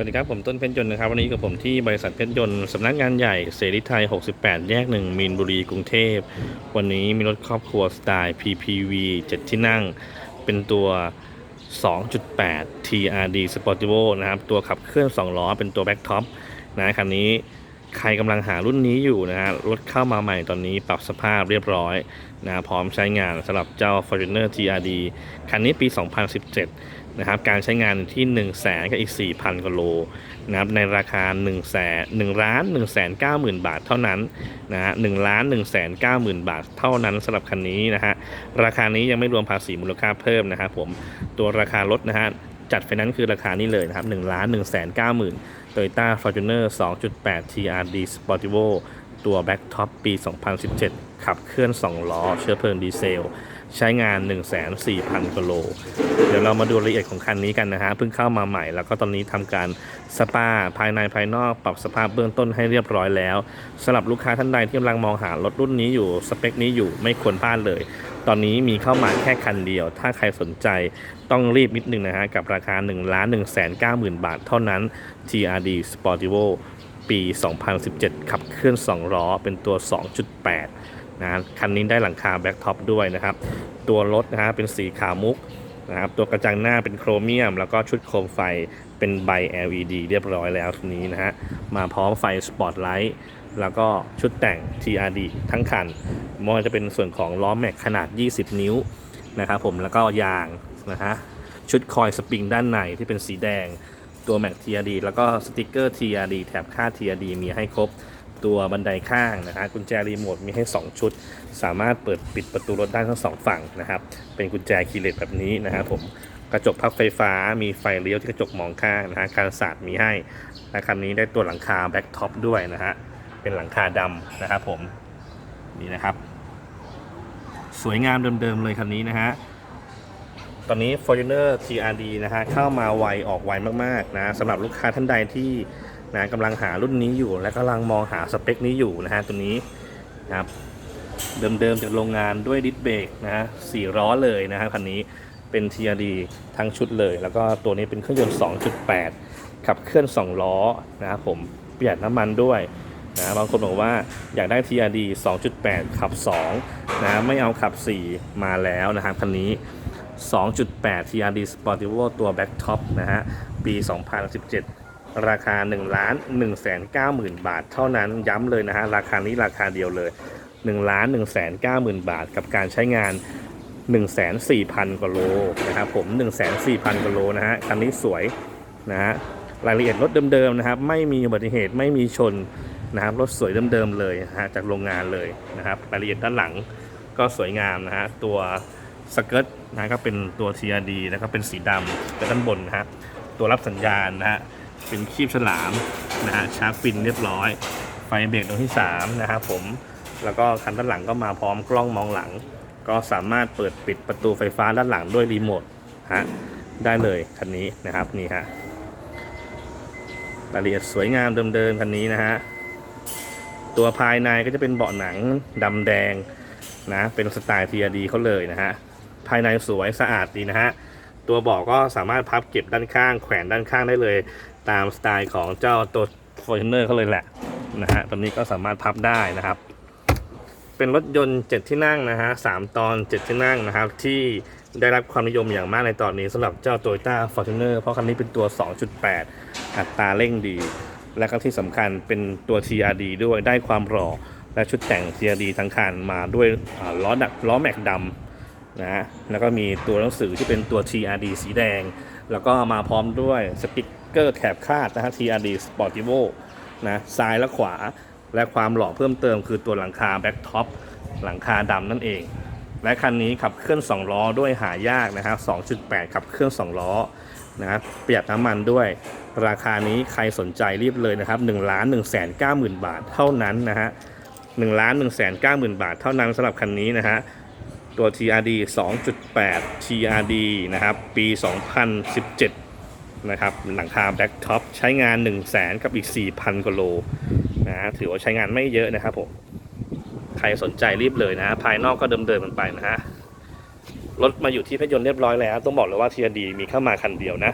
วัสดีครับ ผมต้นเพชรยนต์นะครับ วันนี้กับผมที่บริษัทเพชรยนต์สำนักงานใหญ่เสรีไทย 68 แยก 1 มีนบุรีกรุงเทพ วันนี้มีรถครอบครัวสไตล์ PPV 7 ที่นั่ง เป็นตัว 2.8 TRD Sportivo นะครับ ตัวขับเคลื่อน 2 ล้อ เป็นตัวแบ็คท็อปนะคันนี้ใครกำลังหารุ่นนี้อยู่นะฮะรถเข้ามาใหม่ตอนนี้ปรับสภาพเรียบร้อยนะพร้อมใช้งานสำหรับเจ้า Fortuner TRD คันนี้ปี 2017 นะครับการใช้งานที่1 0 0 0 0แสนกับอีก 4,000กว่าโลนะครับในราคา1 0 0 0 0แสน1ล้าน1แสน9หมื่นบาทเท่านั้นนะฮะ1ล้าน1แสน9หมื่นบาทเท่านั้นสำหรับคันนี้นะฮะราคานี้ยังไม่รวมภาษีมูลค่าเพิ่มนะครับผมตัวราคารถนะฮะจัดไฟนนซ์คือราคานี้เลยนะครับ1ล้าน1แสน9หมื่น Toyota Fortuner 2.8 TRD Sportivo ตัวแบ็กท็อปปี 2017 ขับเคลื่อน 2 ล้อ เชื้อเพลิงดีเซล ใช้งาน 1 4 0 0 0กิโล เดี๋ยวเรามาดูรายละเอียดของคันนี้กันนะฮะ เพิ่งเข้ามาใหม่ แล้วก็ตอนนี้ทำการสปาภายในภายนอกปรับสภาพเบื้องต้นให้เรียบร้อยแล้วสำหรับลูกค้าท่านใดที่กำลังมองหารถรุ่นนี้อยู่สเปคนี้อยู่ไม่ควรพลาดเลย ตอนนี้มีเข้ามาแค่คันเดียว ถ้าใครสนใจต้องรีบนิดนึงนะฮะ กับราคา 1 1 9 0 0 0 0 บาทเท่านั้น TRD Sportivo ปี 2017 ขับเคลื่อน 2 ล้อ เป็นตัว 2.8 นะคันนี้ได้หลังคาแบ็คท็อปด้วยนะครับ ตัวรถนะฮะเป็นสีขาวมุกนะครับตัวกระจังหน้าเป็นโครเมียม แล้วก็ชุดโคมไฟเป็นใบ LED เรียบร้อยแล้วทีนี้นะฮะมาพร้อมไฟสปอตไลท์แล้วก็ชุดแต่ง TRD ทั้งคันมันจะเป็นส่วนของล้อแม็กขนาด 20 นิ้วนะครับผมแล้วก็ยางนะฮะชุดคอยสปริงด้านในที่เป็นสีแดง ตัวแม็ก TRD แล้วก็สติกเกอร์ TRD แถบค่า TRD มีให้ครบ ตัวบันไดข้างนะฮะกุญแจรีโมทมีให้ 2 ชุด สามารถเปิดปิดประตูรถได้ทั้งสองฝั่งนะครับ เป็นกุญแจคีย์เลสแบบนี้นะครับผมกระจกพับไฟฟ้ามีไฟเลี้ยวที่กระจกมองข้างนะฮะการสาดมีให้และคันนี้ได้ตัวหลังคาแบ็กท็อปด้วยนะฮะเป็นหลังคาดำนะครับผมนี่นะครับ สวยงามเดิมๆเลยคันนี้นะฮะตอนนี้ Fortuner TRD นะฮะเข้ามาไวออกไวมากๆนะสำหรับลูกค้าท่านใดที่ นะกำลังหารุ่นนี้อยู่ และกำลังมองหาสเปคนี้อยู่นะฮะตัวนี้นะครับเดิมๆจากโรงงานด้วยดิสเบรกนะฮะสี่ล้อเลยนะฮะคันนี้เป็น TRD ทั้งชุดเลย แล้วก็ตัวนี้เป็นเครื่องยนต์ 2.8 ขับเคลื่อน 2 ล้อนะครับผมประหยัดน้ำมันด้วยนะบางคนบอกว่าอยากได้ TRD 2.8 ขับ2นะไม่เอาขับ 4 มาแล้วนะครับคันนี้ 2.8 TRD Sportivo ตัว Back Top นะฮะปี 2017 ราคา1ล้าน1 9 0 0 0 0 บาท เท่านั้นย้ำเลยนะฮะราคานี้ราคาเดียวเลย1ล้าน1 9 0 0 0 0 บาท กับการใช้งาน 1 4 0 0 0กว่าโลนะครับผม 1,400,000กว่าโลนะฮะคันนี้สวยนะฮะรายละเอียดรถเดิมๆนะครับไม่มีอุบัติเหตุไม่มีชนนะครับรถสวยเดิมๆเลยนะฮะจากโรงงานเลยนะครับรายละเอียดด้านหลังก็สวยงามนะฮะตัวสเกิร์ตนะก็เป็นตัว TRD นะครับเป็นสีดำแต่ด้านบนนะฮะตัวรับสัญญาณนะฮะ เป็นคีบฉลามนะฮะชาร์จฟินเรียบร้อย ไฟเบรกดวงที่3นะครับผมแล้วก็คันด้านหลังก็มาพร้อมกล้องมองหลัง ก็สามารถเปิดปิดประตูไฟฟ้าด้านหลังด้วยรีโมทฮะได้เลยคันนี้นะครับนี่ฮะรายละเอียดสวยงามเดิมๆคันนี้นะฮะตัวภายในก็จะเป็นเบาะหนังดำแดงนะเป็นสไตล์ TRD เขาเลยนะฮะภายในสวยสะอาดดีนะฮะตัวเบาะก็สามารถพับเก็บด้านข้างแขวนด้านข้างได้เลย ตามสไตล์ของเจ้าตัว Fortuner เขาเลยแหละนะฮะ ตอนนี้ก็สามารถพับได้นะครับ เป็นรถยนต์7ที่นั่งนะฮะ3ตอน 7 ที่นั่งนะครับ ที่ได้รับความนิยมอย่างมากในตอนนี้สำหรับเจ้า Toyota Fortuner เพราะคันนี้เป็นตัว 2.8 อัตราเร่งดี และก็ที่สำคัญเป็นตัว TRD ด้วยได้ความหล่อและชุดแต่ง TRD ทั้งคันมาด้วยล้อดักล้อแม็กดำนะฮะแล้วก็มีตัวหนังสือที่เป็นตัว TRD สีแดง แล้วก็มาพร้อมด้วยสติ๊ก เกอร์แถบคาดนะฮะ TRD Sportivo นะซ้ายและขวาและความหล่อเพิ่มเติมคือตัวหลังคาแบ็กท็อปหลังคาดำนั่นเอง และคันนี้ขับเคลื่อน 2 ล้อด้วยหายากนะครับ2.8 ขับเคลื่อน 2 ล้อนะครับประหยัดน้ำมันด้วย ราคานี้ใครสนใจรีบเลยนะครับ1ล้าน1 9 0 0 0 0 บาทเท่านั้นนะฮะ1ล้าน1 9 0 0 0 0 บาทเท่านั้นสำหรับคันนี้นะฮะตัว TRD 2.8 TRD นะครับปี 2017 นะครับหลังคาแบ็กท็อปใช้งาน 1 0 0 0 0แสนกับอีก 4,000กว่าโลนะฮะถือว่าใช้งานไม่เยอะนะครับผมใครสนใจรีบเลยนะ ภายนอกก็เดิมๆกันไปนะฮะรถมาอยู่ที่เพชรยนต์เรียบร้อยแล้ว ต้องบอกเลยว่า TRD มีเข้ามาคันเดียวนะ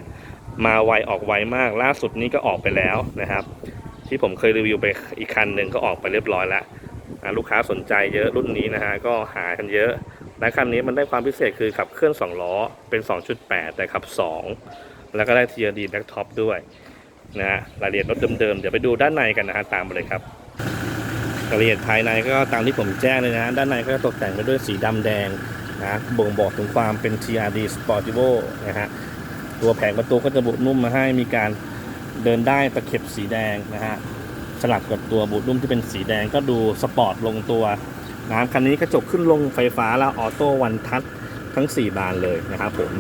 มาไวออกไวมากล่าสุดนี้ก็ออกไปแล้วนะครับ ที่ผมเคยรีวิวไปอีกคันหนึ่งก็ออกไปเรียบร้อยแล้วลูกค้าสนใจเยอะรุ่นนี้นะฮะก็หากันเยอะและคันนี้มันได้ความพิเศษคือขับเคลื่อน2ล้อเป็น 2.8 แต่ขับ 2 แล้วก็ได้ TRD Black Top ด้วยนะฮะรายละเอียดรถเดิมๆ เดี๋ยวไปดูด้านในกันนะฮะตามมาเลยครับรายละเอียดภายในก็ตามที่ผมแจ้งเลยนะด้านในก็ตกแต่งไปด้วยสีดำแดงนะบ่งบอกถึงความเป็น TRD Sportivo นะฮะตัวแผงประตูก็จะบุนุ่มมาให้มีการเดินได้ตะเข็บสีแดงนะฮะสลับกับตัวบูทนุ่มที่เป็นสีแดงก็ดูสปอร์ตลงตัวนะครับคันนี้กระจกขึ้นลงไฟฟ้าแล้วออโต้วันทัชทั้ง 4 บานเลยนะครับผม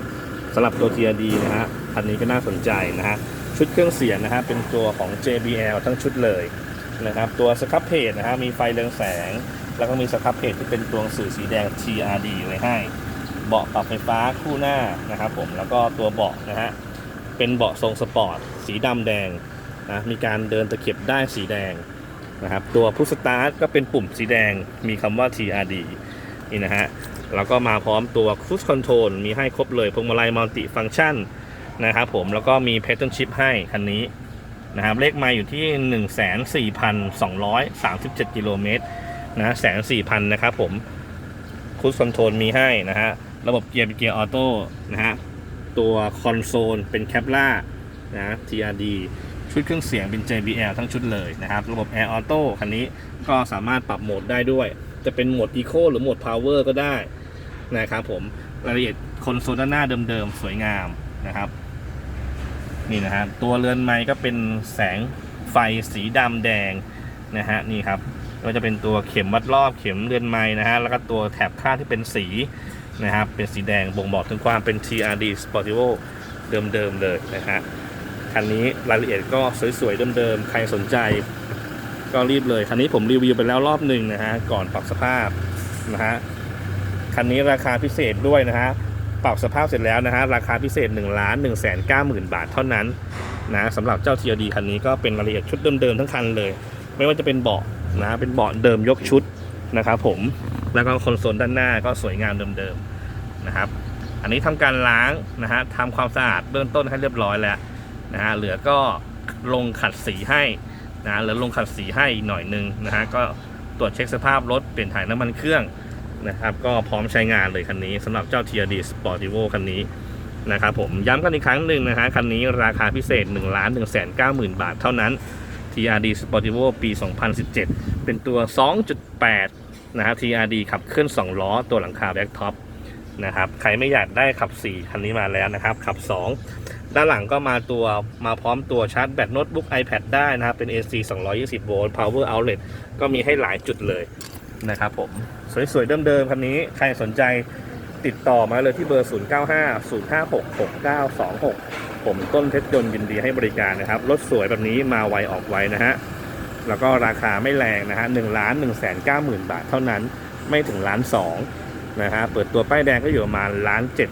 สำหรับตัว TRD นะฮะคันนี้ก็น่าสนใจนะฮะชุดเครื่องเสียงนะฮะเป็นตัวของ JBL ทั้งชุดเลยนะครับตัวสครับเพจนะฮะมีไฟเรืองแสง แล้วก็มีสครับเพจที่เป็นตัวสื่อสีแดง TRD ไว้ให้ เบาะปรับไฟฟ้าคู่หน้านะครับผมแล้วก็ตัวเบาะนะฮะเป็นเบาะทรงสปอร์ตสีดำแดงนะมีการเดินตะเข็บได้สีแดงนะครับตัวพุชสตาร์ทก็เป็นปุ่มสีแดงมีคำว่า TRD นี่นะฮะแล้วก็มาพร้อมตัว Cruise Control มีให้ครบเลยพวงมาลัยมัลติฟัง c t ชันนะครับผมแล้วก็มี Pattern Chip ให้คันนี้นะครับเลขไมาอยู่ที่ 1,4237กิโลเมตรนะแสนสี่พันนะครับผม Cruise Control มีให้นะฮะระบบเกียร์เป็นเกียร์ออโต้นะฮะตัวคอนโซลเป็นแคปล่านะ TRD ชุดเครื่องเสียงเป็น JBL ทั้งชุดเลยนะครับ ระบบ Air Auto คันนี้ก็สามารถปรับโหมดได้ด้วย จะเป็นโหมด Eco หรือโหมด Power ก็ได้นะครับผมรายละเอียดคอนโซลด้านหน้าเดิมๆ สวยงามนะครับ นี่นะฮะตัวเรือนไม้ก็เป็นแสงไฟสีดำแดงนะฮะนี่ครับก็จะเป็นตัวเข็มวัดรอบเข็มเรือนไม้นะฮะแล้วก็ตัวแถบคาดที่เป็นสีนะครับเป็นสีแดงบ่งบอกถึงความเป็น TRD Sportivo เดิมๆเลยนะฮะคันนี้รายละเอียดก็สวยๆเดิมๆ ใครสนใจ ก็รีบเลย คันนี้ผมรีวิวไปแล้วรอบหนึ่งนะฮะ ก่อนปรับสภาพนะฮะ คันนี้ราคาพิเศษด้วยนะฮะ ปรับสภาพเสร็จแล้วนะฮะ ราคาพิเศษ1นึ่งล้านหนึ่งแสนเก้าหมื่นบาทเท่านั้นนะสำหรับเจ้า TRD คันนี้ก็เป็นรายละเอียดชุดเดิมๆทั้งคันเลย ไม่ว่าจะเป็นเบาะนะ เป็นเบาะเดิมยกชุดนะครับผม แล้วก็คอนโซลด้านหน้าก็สวยงามเดิมๆนะครับ อันนี้ทำการล้างนะฮะทำความสะอาดเบื้องต้นให้เรียบร้อยแล้วนะฮะ เหลือก็ลงขัดสีให้ นะเหลือลงขัดสีให้อีกหน่อยนึงนะฮะก็ตรวจเช็คสภาพรถเปลี่ยนถ่ายน้ำมันเครื่องนะครับก็พร้อมใช้งานเลยคันนี้สำหรับเจ้า TRD Sportivo คันนี้นะครับผมย้ำกันอีกครั้งหนึ่งนะฮะคันนี้ราคาพิเศษ 1 1 9 0 0 0 0 บาทเท่านั้น TRD Sportivo ปี 2017 เป็นตัว 2.8 นะฮะ TRD ขับเคลื่อน2 ล้อ ตัวหลังคาแบ็กท็อป นะครับ ใครไม่อยากได้ขับ 4 คันนี้มาแล้วนะครับ ขับ 2 ด้านหลังก็มาตัวมาพร้อมตัวชาร์จแบตโน้ตบุ๊ก iPad ได้นะครับ เป็น AC 220 โวลต์ Power Outlet ก็มีให้หลายจุดเลยนะครับผม สวยๆ เดิมๆ คันนี้ใครสนใจติดต่อมาเลยที่เบอร์ 0950566926 ผมต้นเพชรยนต์ยินดีให้บริการนะครับ รถสวยแบบนี้มาไวออกไวนะฮะ แล้วก็ราคาไม่แรงนะฮะหนึ่งล้านหนึ่งแสนเก้าหมื่นบาทเท่านั้น ไม่ถึงล้านสอง นะฮะเปิดตัวป้ายแดงก็อยู่ประมาณล้านเจ็ด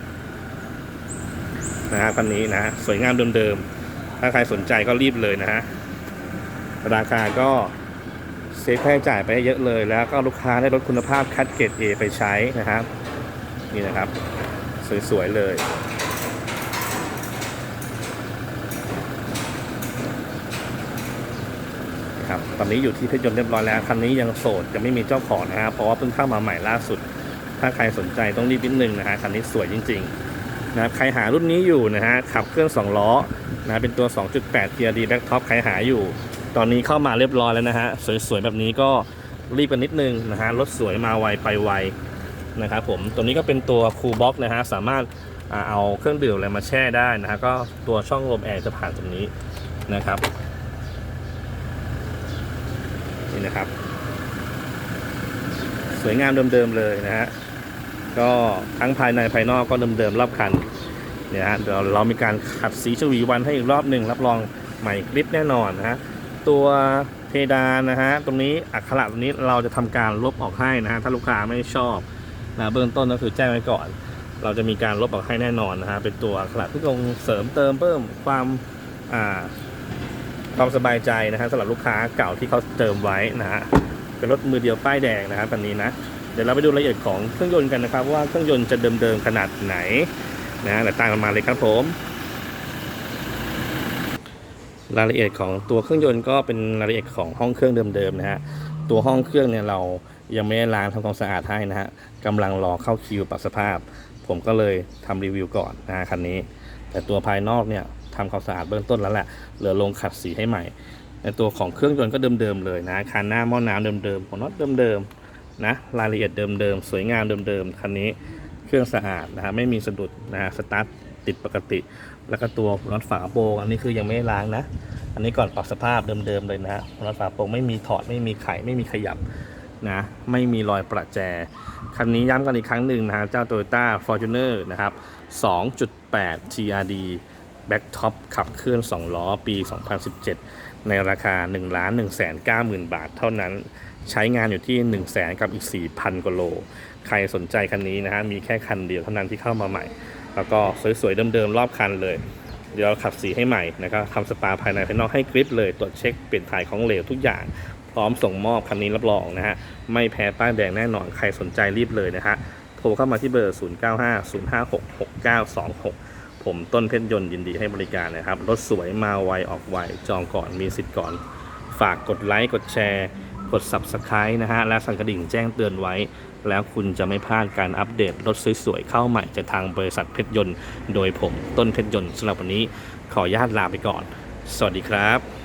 นะฮะคันนี้นะฮะสวยงามเดิมๆ ถ้าใครสนใจก็รีบเลยนะฮะราคาก็เซฟค่าใช้จ่ายไปเยอะเลย แล้วก็ลูกค้าได้รถคุณภาพคัดเกรด A ไปใช้นะครับนี่นะครับ สวยๆเลยครับตอนนี้อยู่ที่เพชรยนต์เรียบร้อยแล้วคันนี้ยังโสดยังไม่มีเจ้าของนะฮะเพราะว่าเพิ่งเข้ามาใหม่ล่าสุด ถ้าใครสนใจต้องรีบนิดนึงนะฮะคันนี้สวยจริงๆนะครับใครหารุ่นนี้อยู่นะฮะขับเครื่อง 2 ล้อนะเป็นตัว 2.8 TRD Back Top ใครหาอยู่ ตอนนี้เข้ามาเรียบร้อยแล้วนะฮะสวยๆแบบนี้ก็รีบกันนิดนึงนะฮะรถสวยมาไวไปไวนะครับผมตัวนี้ก็เป็นตัวคูลบ็อกนะฮะสามารถเอาเครื่องดื่มอะไรมาแช่ได้นะฮะก็ตัวช่องลมแอร์จะผ่านตรงนี้นะครับนี่นะครับ สวยงามเดิมๆเลยนะฮะ ก็ทั้งภายในภายนอกก็เดิมๆรอบคันเนี่ยฮะเดี๋ยวเรามีการขัดสีชวีวันให้อีกรอบหนึ่งรับรองใหม่กริปแน่นอนนะฮะตัวเพดานนะฮะตรงนี้อักขระตรงนี้เราจะทำการลบออกให้นะฮะถ้าลูกค้าไม่ชอบนะเบื้องต้นก็คือแจ้งไว้ก่อน เราจะมีการลบออกให้แน่นอนนะฮะเป็นตัวอักขระที่ลงเสริมเติมเพิ่มความอ่าความสบายใจนะฮะสำหรับลูกค้าเก่าที่เขาเติมไว้นะฮะเป็นรถมือเดียวป้ายแดงนะครับตอนนี้นะ เดี๋ยวเราไปดูรายละเอียดของเครื่องยนต์กันนะครับ ว่าเครื่องยนต์จะเดิมๆขนาดไหนนะเดี๋ยวตามกันมาเลยครับผม รายละเอียดของตัวเครื่องยนต์ก็เป็นรายละเอียดของห้องเครื่องเดิมๆนะฮะตัวห้องเครื่องเนี่ยเรายังไม่ได้ล้างทำความสะอาดให้นะฮะกำลังรอเข้าคิวปรับสภาพ ผมก็เลยทำรีวิวก่อนนะฮะคันนี้ แต่ตัวภายนอกเนี่ยทำความสะอาดเบื้องต้นแล้วแหละเหลือลงขัดสีให้ใหม่ในตัวของเครื่องยนต์ก็เดิมๆเลยนะคันหน้าหม้อน้ำเดิมๆหัวน็อตเดิมๆ นะรายละเอียดเดิมๆ สวยงามเดิมๆ คันนี้เครื่องสะอาดนะฮะไม่มีสะดุดนะฮะสตาร์ทติดปกติ แล้วก็ตัวน็อตฝาโปรงอันนี้คือยังไม่ล้างนะ อันนี้ก่อนปรับสภาพเดิมๆเลยนะฮะน็อตฝาโปรงไม่มีถอดไม่มีไขไม่มีขยับนะไม่มีรอยประแจ คันนี้ย้ำกันอีกครั้งหนึ่งนะฮะเจ้า Toyota Fortuner นะครับ 2.8 TRD Back Top ขับเคลื่อน 2 ล้อปี 2017 ในราคา 1 1 9 0 0 0 0 บาทเท่านั้น ใช้งานอยู่ที่ 1 0 0 0 0แกับอีก 4,000กว่าโล ใครสนใจคันนี้นะฮะ มีแค่คันเดียวเท่านั้นที่เข้ามาใหม่ แล้วก็สวยๆเดิมๆรอบคันเลย เดี๋ยวเราขับสีให้ใหม่นะครับทำสปาภายในภายนอกให้กริปเลย ตรวจเช็คเปลี่ยนถ่ายของเหลวทุกอย่าง พร้อมส่งมอบคันนี้รับรองนะฮะ ไม่แพ้ป้ายแดงแน่นอน ใครสนใจรีบเลยนะฮะ โทรเข้ามาที่เบอร์ 0950566926 ผมต้นเพชรยนต์ยินดีให้บริการนะครับ รถสวยมาไวออกไว จองก่อนมีสิทธิ์ก่อน ฝากกดไลค์กดแชร์ กด Subscribe นะฮะ และสั่นกระดิ่งแจ้งเตือนไว้ แล้วคุณจะไม่พลาดการอัปเดตรถสวยๆเข้าใหม่จากทางบริษัทเพชรยนต์ โดยผมต้นเพชรยนต์สำหรับวันนี้ขออนุญาตลาไปก่อน สวัสดีครับ